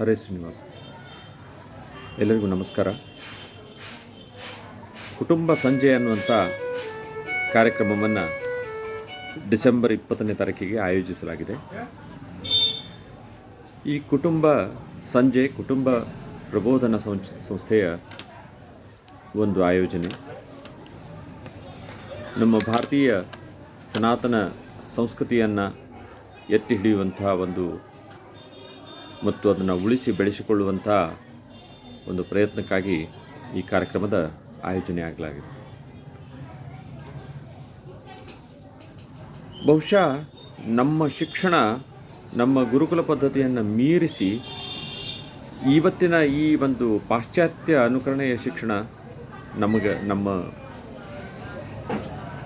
ಹರೇ ಶ್ರೀನಿವಾಸ್. ಎಲ್ಲರಿಗೂ ನಮಸ್ಕಾರ. ಕುಟುಂಬ ಸಂಜೆ ಅನ್ನುವಂಥ ಕಾರ್ಯಕ್ರಮವನ್ನು ಡಿಸೆಂಬರ್ ಇಪ್ಪತ್ತನೇ ತಾರೀಕಿಗೆ ಆಯೋಜಿಸಲಾಗಿದೆ. ಈ ಕುಟುಂಬ ಸಂಜೆ, ಕುಟುಂಬ ಪ್ರಬೋಧನ ಸಂಸ್ಥೆಯ ಒಂದು ಆಯೋಜನೆ. ನಮ್ಮ ಭಾರತೀಯ ಸನಾತನ ಸಂಸ್ಕೃತಿಯನ್ನು ಎತ್ತಿ ಹಿಡಿಯುವಂತಹ ಒಂದು ಮತ್ತು ಅದನ್ನು ಉಳಿಸಿ ಬೆಳೆಸಿಕೊಳ್ಳುವಂಥ ಒಂದು ಪ್ರಯತ್ನಕ್ಕಾಗಿ ಈ ಕಾರ್ಯಕ್ರಮದ ಆಯೋಜನೆ ಆಗಲಾಗಿದೆ. ಬಹುಶಃ ನಮ್ಮ ಶಿಕ್ಷಣ, ನಮ್ಮ ಗುರುಕುಲ ಪದ್ಧತಿಯನ್ನು ಮೀರಿಸಿ ಇವತ್ತಿನ ಈ ಒಂದು ಪಾಶ್ಚಾತ್ಯ ಅನುಕರಣೆಯ ಶಿಕ್ಷಣ ನಮಗೆ, ನಮ್ಮ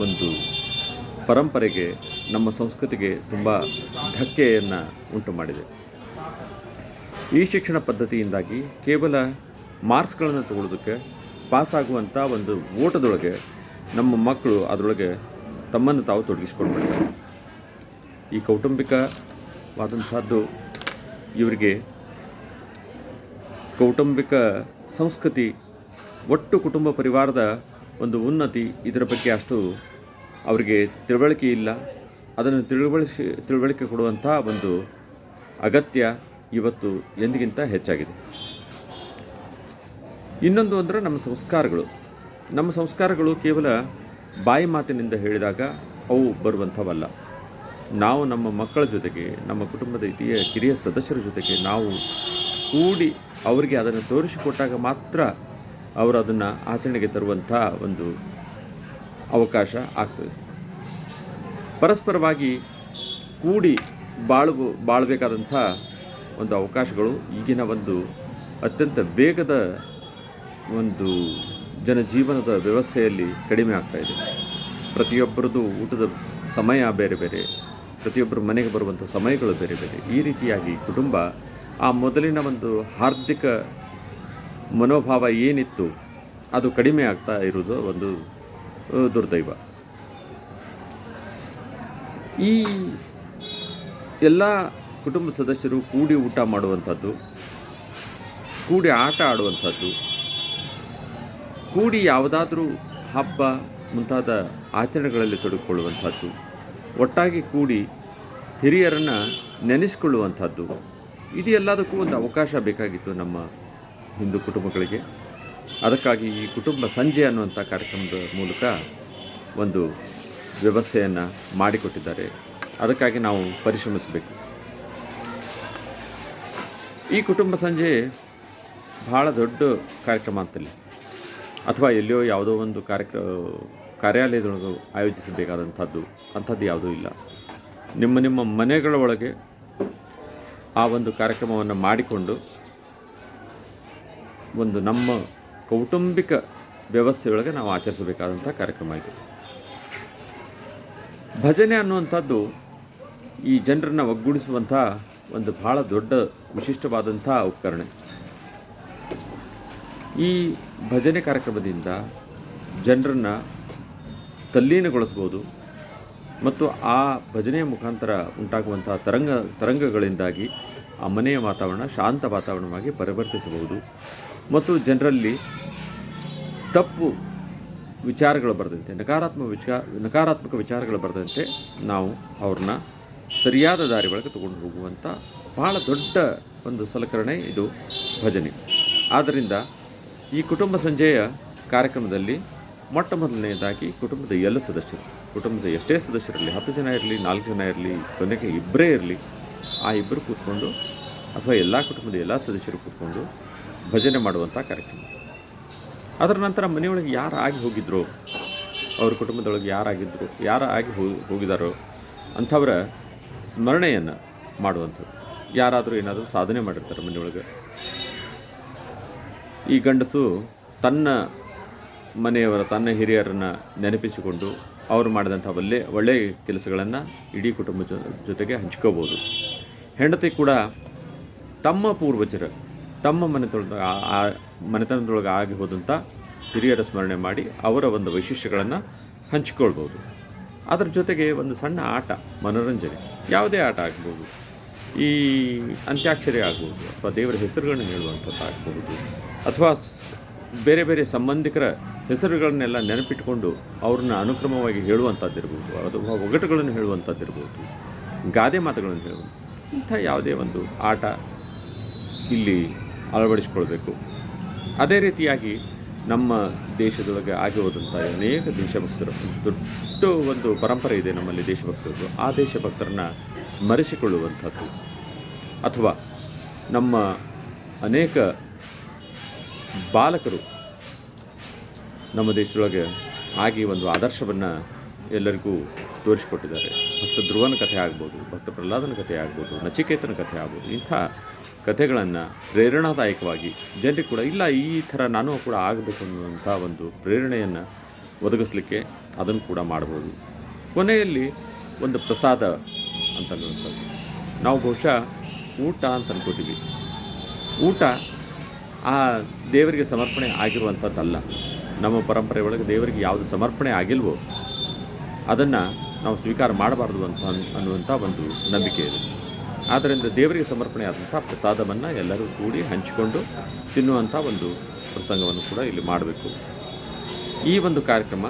ಒಂದು ಪರಂಪರೆಗೆ, ನಮ್ಮ ಸಂಸ್ಕೃತಿಗೆ ತುಂಬ ಧಕ್ಕೆಯನ್ನು ಉಂಟು ಮಾಡಿದೆ. ಈ ಶಿಕ್ಷಣ ಪದ್ಧತಿಯಿಂದಾಗಿ ಕೇವಲ ಮಾರ್ಕ್ಸ್ಗಳನ್ನು ತಗೊಳ್ಳೋದಕ್ಕೆ ಪಾಸಾಗುವಂಥ ಒಂದು ಓಟದೊಳಗೆ ನಮ್ಮ ಮಕ್ಕಳು ಅದರೊಳಗೆ ತಮ್ಮನ್ನು ತಾವು ತೊಡಗಿಸ್ಕೊಂಡ್ಬಿಡ್ತಾರೆ. ಈ ಕೌಟುಂಬಿಕವಾದಂಥದ್ದು ಇವರಿಗೆ ಕೌಟುಂಬಿಕ ಸಂಸ್ಕೃತಿ, ಒಟ್ಟು ಕುಟುಂಬ ಪರಿವಾರದ ಒಂದು ಉನ್ನತಿ ಇದರ ಬಗ್ಗೆ ಅಷ್ಟು ಅವರಿಗೆ ತಿಳುವಳಿಕೆ ಇಲ್ಲ. ಅದನ್ನು ತಿಳುವಳಿಸಿ, ತಿಳುವಳಿಕೆ ಕೊಡುವಂಥ ಒಂದು ಅಗತ್ಯ ಇವತ್ತು ಎಂದಿಗಿಂತ ಹೆಚ್ಚಾಗಿದೆ. ಇನ್ನೊಂದು ಅಂದರೆ ನಮ್ಮ ಸಂಸ್ಕಾರಗಳು. ನಮ್ಮ ಸಂಸ್ಕಾರಗಳು ಕೇವಲ ಬಾಯಿ ಮಾತಿನಿಂದ ಹೇಳಿದಾಗ ಅವು ಬರುವಂಥವಲ್ಲ. ನಾವು ನಮ್ಮ ಮಕ್ಕಳ ಜೊತೆಗೆ, ನಮ್ಮ ಕುಟುಂಬದ ಇತಿಯ ಕಿರಿಯ ಸದಸ್ಯರ ಜೊತೆಗೆ ನಾವು ಕೂಡಿ ಅವರಿಗೆ ಅದನ್ನು ತೋರಿಸಿಕೊಟ್ಟಾಗ ಮಾತ್ರ ಅವರು ಅದನ್ನು ಆಚರಣೆಗೆ ತರುವಂಥ ಒಂದು ಅವಕಾಶ ಆಗ್ತದೆ. ಪರಸ್ಪರವಾಗಿ ಕೂಡಿ ಬಾಳು ಬಾಳಬೇಕಾದಂಥ ಒಂದು ಅವಕಾಶಗಳು ಈಗಿನ ಒಂದು ಅತ್ಯಂತ ವೇಗದ ಒಂದು ಜನಜೀವನದ ವ್ಯವಸ್ಥೆಯಲ್ಲಿ ಕಡಿಮೆ ಇದೆ. ಪ್ರತಿಯೊಬ್ಬರದ್ದು ಊಟದ ಸಮಯ ಬೇರೆ ಬೇರೆ, ಪ್ರತಿಯೊಬ್ಬರ ಮನೆಗೆ ಬರುವಂಥ ಸಮಯಗಳು ಬೇರೆ ಬೇರೆ. ಈ ರೀತಿಯಾಗಿ ಕುಟುಂಬ ಆ ಮೊದಲಿನ ಒಂದು ಹಾರ್ದಿಕ ಮನೋಭಾವ ಏನಿತ್ತು, ಅದು ಕಡಿಮೆ ಆಗ್ತಾ ಇರೋದು ಒಂದು ದುರ್ದೈವ. ಈ ಎಲ್ಲ ಕುಟುಂಬ ಸದಸ್ಯರು ಕೂಡಿ ಊಟ ಮಾಡುವಂಥದ್ದು, ಕೂಡಿ ಆಟ ಆಡುವಂಥದ್ದು, ಕೂಡಿ ಯಾವುದಾದ್ರೂ ಹಬ್ಬ ಮುಂತಾದ ಆಚರಣೆಗಳಲ್ಲಿ ತೊಡಗಿಕೊಳ್ಳುವಂಥದ್ದು, ಒಟ್ಟಾಗಿ ಕೂಡಿ ಹಿರಿಯರನ್ನು ನೆನೆಸಿಕೊಳ್ಳುವಂಥದ್ದು, ಇದು ಎಲ್ಲದಕ್ಕೂ ಒಂದು ಅವಕಾಶ ಬೇಕಾಗಿತ್ತು ನಮ್ಮ ಹಿಂದೂ ಕುಟುಂಬಗಳಿಗೆ. ಅದಕ್ಕಾಗಿ ಈ ಕುಟುಂಬ ಸಂಜೆ ಅನ್ನುವಂಥ ಕಾರ್ಯಕ್ರಮದ ಮೂಲಕ ಒಂದು ವ್ಯವಸ್ಥೆಯನ್ನು ಮಾಡಿಕೊಟ್ಟಿದ್ದಾರೆ. ಅದಕ್ಕಾಗಿ ನಾವು ಪರಿಶ್ರಮಿಸಬೇಕು. ಈ ಕುಟುಂಬ ಸಂಜೆ ಭಾಳ ದೊಡ್ಡ ಕಾರ್ಯಕ್ರಮ ಅಂತಲ್ಲ. ಅಥವಾ ಎಲ್ಲಿಯೋ ಯಾವುದೋ ಒಂದು ಕಾರ್ಯಕ್ರ, ಕಾರ್ಯಾಲಯದೊಳಗೆ ಆಯೋಜಿಸಬೇಕಾದಂಥದ್ದು, ಅಂಥದ್ದು ಯಾವುದೂ ಇಲ್ಲ. ನಿಮ್ಮ ನಿಮ್ಮ ಮನೆಗಳ ಒಳಗೆ ಆ ಒಂದು ಕಾರ್ಯಕ್ರಮವನ್ನು ಮಾಡಿಕೊಂಡು ಒಂದು ನಮ್ಮ ಕೌಟುಂಬಿಕ ವ್ಯವಸ್ಥೆಯೊಳಗೆ ನಾವು ಆಚರಿಸಬೇಕಾದಂಥ ಕಾರ್ಯಕ್ರಮ ಇದು. ಭಜನೆ ಅನ್ನುವಂಥದ್ದು ಈ ಜನರನ್ನು ಒಗ್ಗೂಡಿಸುವಂಥ ಒಂದು ಭಾಳ ದೊಡ್ಡ ವಿಶಿಷ್ಟವಾದಂಥ ಉಪಕರಣ. ಈ ಭಜನೆ ಕಾರ್ಯಕ್ರಮದಿಂದ ಜನರನ್ನು ತಲ್ಲೀನಗೊಳಿಸ್ಬೋದು ಮತ್ತು ಆ ಭಜನೆಯ ಮುಖಾಂತರ ಉಂಟಾಗುವಂಥ ತರಂಗ, ತರಂಗಗಳಿಂದಾಗಿ ಆ ಮನೆಯ ವಾತಾವರಣ ಶಾಂತ ವಾತಾವರಣವಾಗಿ ಪರಿವರ್ತಿಸಬಹುದು. ಮತ್ತು ಜನರಲ್ಲಿ ತಪ್ಪು ವಿಚಾರಗಳು ಬರದಂತೆ, ನಕಾರಾತ್ಮಕ ವಿಚಾರ ನಕಾರಾತ್ಮಕ ವಿಚಾರಗಳು ಬರದಂತೆ ನಾವು ಅವ್ರನ್ನ ಸರಿಯಾದ ದಾರಿ ಒಳಗೆ ತಗೊಂಡು ಹೋಗುವಂಥ ಭಾಳ ದೊಡ್ಡ ಒಂದು ಸಲಕರಣೆ ಇದು ಭಜನೆ. ಆದ್ದರಿಂದ ಈ ಕುಟುಂಬ ಸಂಜೆಯ ಕಾರ್ಯಕ್ರಮದಲ್ಲಿ ಮೊಟ್ಟ ಮೊದಲನೆಯದಾಗಿ ಕುಟುಂಬದ ಎಲ್ಲ ಸದಸ್ಯರು, ಕುಟುಂಬದ ಎಷ್ಟೇ ಸದಸ್ಯರಲ್ಲಿ ಹತ್ತು ಜನ ಇರಲಿ, ನಾಲ್ಕು ಜನ ಇರಲಿ, ಕೊನೆಗೆ ಇಬ್ಬರೇ ಇರಲಿ, ಆ ಇಬ್ಬರು ಕೂತ್ಕೊಂಡು ಅಥವಾ ಎಲ್ಲ ಕುಟುಂಬದ ಎಲ್ಲ ಸದಸ್ಯರು ಕೂತ್ಕೊಂಡು ಭಜನೆ ಮಾಡುವಂಥ ಕಾರ್ಯಕ್ರಮ. ಅದರ ನಂತರ ಮನೆಯೊಳಗೆ ಯಾರು ಆಗಿ ಹೋಗಿದ್ರು, ಅವ್ರ ಕುಟುಂಬದೊಳಗೆ ಯಾರಾಗಿದ್ದರು ಯಾರು ಆಗಿ ಹೋಗಿ ಹೋಗಿದಾರೋ ಅಂಥವರ ಸ್ಮರಣೆಯನ್ನು ಮಾಡುವಂಥದ್ದು. ಯಾರಾದರೂ ಏನಾದರೂ ಸಾಧನೆ ಮಾಡಿರ್ತಾರೆ ಮನೆಯೊಳಗೆ ಈ ಗಂಡಸು ತನ್ನ ಮನೆಯವರ, ತನ್ನ ಹಿರಿಯರನ್ನು ನೆನಪಿಸಿಕೊಂಡು ಅವರು ಮಾಡಿದಂಥ ಒಳ್ಳೆ ಒಳ್ಳೆಯ ಕೆಲಸಗಳನ್ನು ಇಡೀ ಕುಟುಂಬ ಜೊತೆಗೆ ಹಂಚ್ಕೋಬೋದು. ಹೆಂಡತಿ ಕೂಡ ತಮ್ಮ ಪೂರ್ವಜರ, ತಮ್ಮ ಮನೆತನದ ಆ ಮನೆತನದೊಳಗೆ ಆಗಿ ಹೋದಂಥ ಹಿರಿಯರ ಸ್ಮರಣೆ ಮಾಡಿ ಅವರ ಒಂದು ವೈಶಿಷ್ಟ್ಯಗಳನ್ನು ಹಂಚಿಕೊಳ್ಬೋದು. ಅದರ ಜೊತೆಗೆ ಒಂದು ಸಣ್ಣ ಆಟ, ಮನೋರಂಜನೆ. ಯಾವುದೇ ಆಟ ಆಗ್ಬೋದು. ಈ ಅಂತ್ಯಾಕ್ಷರಿ ಆಗ್ಬೋದು, ಅಥವಾ ದೇವರ ಹೆಸರುಗಳನ್ನು ಹೇಳುವಂಥದ್ದು ಆಗ್ಬೋದು, ಅಥವಾ ಬೇರೆ ಬೇರೆ ಸಂಬಂಧಿಕರ ಹೆಸರುಗಳನ್ನೆಲ್ಲ ನೆನಪಿಟ್ಟುಕೊಂಡು ಅವ್ರನ್ನ ಅನುಕ್ರಮವಾಗಿ ಹೇಳುವಂಥದ್ದಿರ್ಬೋದು ಅಥವಾ ಒಗಟುಗಳನ್ನು ಹೇಳುವಂಥದ್ದಿರ್ಬೋದು ಗಾದೆ ಮಾತುಗಳನ್ನು ಹೇಳುವಂಥ ಇಂಥ ಯಾವುದೇ ಒಂದು ಆಟ ಇಲ್ಲಿ ಅಳವಡಿಸ್ಕೊಳ್ಬೇಕು. ಅದೇ ರೀತಿಯಾಗಿ ನಮ್ಮ ದೇಶದೊಳಗೆ ಆಗಿ ಹೋದಂಥ ಅನೇಕ ದೇಶಭಕ್ತರು, ದೊಡ್ಡ ಒಂದು ಪರಂಪರೆ ಇದೆ ನಮ್ಮಲ್ಲಿ ದೇಶಭಕ್ತರದ್ದು. ಆ ದೇಶಭಕ್ತರನ್ನು ಸ್ಮರಿಸಿಕೊಳ್ಳುವಂಥದ್ದು ಅಥವಾ ನಮ್ಮ ಅನೇಕ ಬಾಲಕರು ನಮ್ಮ ದೇಶದೊಳಗೆ ಆಗಿ ಒಂದು ಆದರ್ಶವನ್ನು ಎಲ್ಲರಿಗೂ ತೋರಿಸಿಕೊಟ್ಟಿದ್ದಾರೆ. ಭಕ್ತ ಧ್ರುವನ ಕಥೆ ಆಗ್ಬೋದು, ಭಕ್ತ ಪ್ರಹ್ಲಾದನ ಕಥೆ ಆಗ್ಬೋದು, ನಚಿಕೇತನ ಕಥೆ ಆಗ್ಬೋದು, ಇಂಥ ಕಥೆಗಳನ್ನು ಪ್ರೇರಣಾದಾಯಕವಾಗಿ ಜನರಿಗೆ ಕೂಡ ಇಲ್ಲ, ಈ ಥರ ನಾನು ಕೂಡ ಆಗಬೇಕು ಅನ್ನುವಂಥ ಒಂದು ಪ್ರೇರಣೆಯನ್ನು ಒದಗಿಸ್ಲಿಕ್ಕೆ ಅದನ್ನು ಕೂಡ ಮಾಡ್ಬೋದು. ಕೊನೆಯಲ್ಲಿ ಒಂದು ಪ್ರಸಾದ ಅಂತನ್ನುವಂಥದ್ದು ನಾವು ಬಹುಶಃ ಊಟ ಅಂತ ಅನ್ಕೋತೀವಿ. ಊಟ ಆ ದೇವರಿಗೆ ಸಮರ್ಪಣೆ ಆಗಿರುವಂಥದ್ದಲ್ಲ. ನಮ್ಮ ಪರಂಪರೆ ಒಳಗೆ ದೇವರಿಗೆ ಯಾವುದು ಸಮರ್ಪಣೆ ಆಗಿಲ್ವೋ ಅದನ್ನು ನಾವು ಸ್ವೀಕಾರ ಮಾಡಬಾರ್ದು ಅಂತ ಅನ್- ಅನ್ನುವಂಥ ಒಂದು ನಂಬಿಕೆ ಇದೆ. ಆದ್ದರಿಂದ ದೇವರಿಗೆ ಸಮರ್ಪಣೆ ಆದಂಥ ಪ್ರಸಾದವನ್ನು ಎಲ್ಲರೂ ಕೂಡಿ ಹಂಚಿಕೊಂಡು ತಿನ್ನುವಂಥ ಒಂದು ಪ್ರಸಂಗವನ್ನು ಕೂಡ ಇಲ್ಲಿ ಮಾಡಬೇಕು. ಈ ಒಂದು ಕಾರ್ಯಕ್ರಮ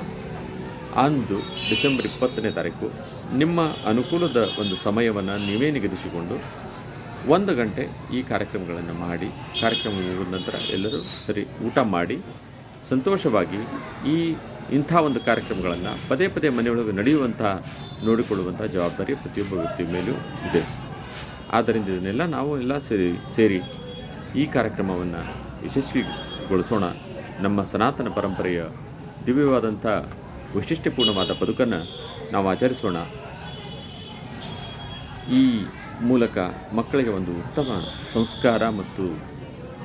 ಅಂದು ಡಿಸೆಂಬರ್ ಇಪ್ಪತ್ತನೇ ತಾರೀಕು, ನಿಮ್ಮ ಅನುಕೂಲದ ಒಂದು ಸಮಯವನ್ನು ನೀವೇ ನಿಗದಿಸಿಕೊಂಡು ಒಂದು ಗಂಟೆ ಈ ಕಾರ್ಯಕ್ರಮಗಳನ್ನು ಮಾಡಿ, ಕಾರ್ಯಕ್ರಮ ಮುಗಿದ ನಂತರ ಎಲ್ಲರೂ ಸರಿ ಊಟ ಮಾಡಿ, ಸಂತೋಷವಾಗಿ ಈ ಇಂಥ ಒಂದು ಕಾರ್ಯಕ್ರಮಗಳನ್ನು ಪದೇ ಪದೇ ಮನೆಯೊಳಗೆ ನಡೆಯುವಂಥ, ನೋಡಿಕೊಳ್ಳುವಂಥ ಜವಾಬ್ದಾರಿ ಪ್ರತಿಯೊಬ್ಬ ವ್ಯಕ್ತಿ ಮೇಲೂ ಇದೆ. ಆದ್ದರಿಂದ ಇದನ್ನೆಲ್ಲ ನಾವು ಎಲ್ಲ ಸೇರಿ ಸೇರಿ ಈ ಕಾರ್ಯಕ್ರಮವನ್ನು ಯಶಸ್ವಿಗೊಳಿಸೋಣ. ನಮ್ಮ ಸನಾತನ ಪರಂಪರೆಯ ದಿವ್ಯವಾದಂಥ ವೈಶಿಷ್ಟ್ಯಪೂರ್ಣವಾದ ಬದುಕನ್ನು ನಾವು ಆಚರಿಸೋಣ. ಈ ಮೂಲಕ ಮಕ್ಕಳಿಗೆ ಒಂದು ಉತ್ತಮ ಸಂಸ್ಕಾರ ಮತ್ತು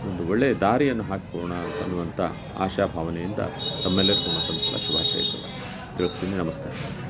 ಒಂದು ಒಳ್ಳೆಯ ದಾರಿಯನ್ನು ಹಾಕಿಕೊಡೋಣ ಅನ್ನುವಂಥ ಆಶಾಭಾವನೆಯಿಂದ ತಮ್ಮೆಲ್ಲರಿಗೂ ಮತ್ತೊಂದು ಸಲ ಶುಭಾಶಯ ತಿಳಿಸ್ತೀನಿ ನಮಸ್ಕಾರ.